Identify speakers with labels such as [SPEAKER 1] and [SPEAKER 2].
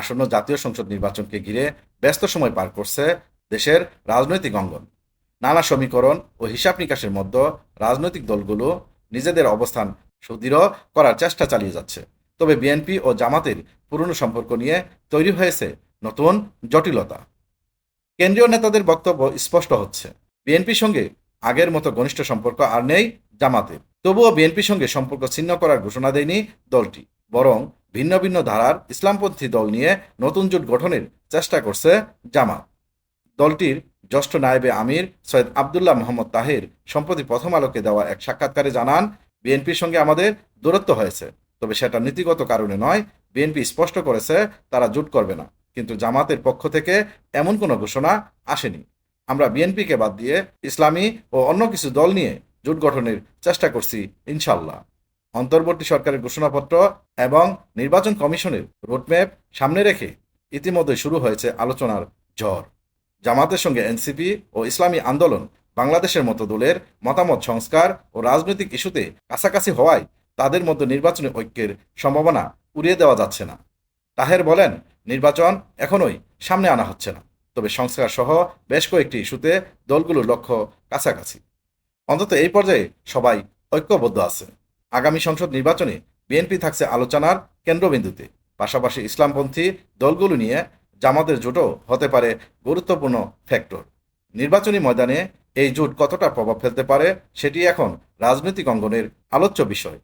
[SPEAKER 1] আসন্ন জাতীয় সংসদ নির্বাচনকে ঘিরে ব্যস্ত সময় পার করছে দেশের রাজনৈতিক অঙ্গন। নানা সমীকরণ ও হিসাব নিকাশের মধ্যে রাজনৈতিক দলগুলো নিজেদের অবস্থান সুদৃঢ় করার চেষ্টা চালিয়ে যাচ্ছে। তবে বিএনপি ও জামাতের পুরনো সম্পর্ক নিয়ে তৈরি হয়েছে নতুন জটিলতা। কেন্দ্রীয় নেতাদের বক্তব্য স্পষ্ট হচ্ছে। বিএনপির সঙ্গে আগের মতো ঘনিষ্ঠ সম্পর্ক আর নেই জামাতের। তবুও বিএনপির সঙ্গে সম্পর্ক ছিন্ন করার ঘোষণা দেয়নি দলটি, বরং ভিন্ন ভিন্ন ধারার ইসলামপন্থী দল নিয়ে নতুন জোট গঠনের চেষ্টা করছে জামাত। দলটির জ্যেষ্ঠ নায়েবে আমির সৈয়দ আবদুল্লাহ মোহাম্মদ তাহের সম্প্রতি প্রথম আলোকে দেওয়া এক সাক্ষাৎকারে জানান, বিএনপির সঙ্গে আমাদের দূরত্ব হয়েছে। তবে সেটা নীতিগত কারণে নয়, বিএনপি স্পষ্ট করেছে তারা জোট করবে না। কিন্তু জামাতের পক্ষ থেকে এমন কোনো ঘোষণা আসেনি। আমরা বিএনপিকে বাদ দিয়ে ইসলামী ও অন্য কিছু দল নিয়ে জোট গঠনের চেষ্টা করছি ইনশাল্লাহ অন্তর্বর্তী সরকারের ঘোষণাপত্র এবং নির্বাচন কমিশনের রোডম্যাপ সামনে রেখে ইতিমধ্যে শুরু হয়েছে আলোচনার ঝড়। জামাতের সঙ্গে এনসিপি ও ইসলামী আন্দোলন বাংলাদেশের মতো দলের মতামত সংস্কার ও রাজনৈতিক ইস্যুতে কাছাকাছি হওয়ায় তাদের মধ্যে নির্বাচনী ঐক্যের সম্ভাবনা উড়িয়ে দেওয়া যাচ্ছে না। তাহের বলেন, নির্বাচন এখনোই সামনে আনা হচ্ছে না, তবে সংস্কার সহ বেশ কয়েকটি ইস্যুতে দলগুলোর লক্ষ্য কাছাকাছি। অন্তত এই পর্যায়ে সবাই ঐক্যবদ্ধ আছে। আগামী সংসদ নির্বাচনে বিএনপি থাকছে আলোচনার কেন্দ্রবিন্দুতে। পাশাপাশি ইসলামপন্থী দলগুলো নিয়ে জামাতের জোটও হতে পারে গুরুত্বপূর্ণ ফ্যাক্টর। নির্বাচনী ময়দানে এই জোট কতটা প্রভাব ফেলতে পারে সেটি এখন রাজনৈতিক অঙ্গনের আলোচ্য বিষয়।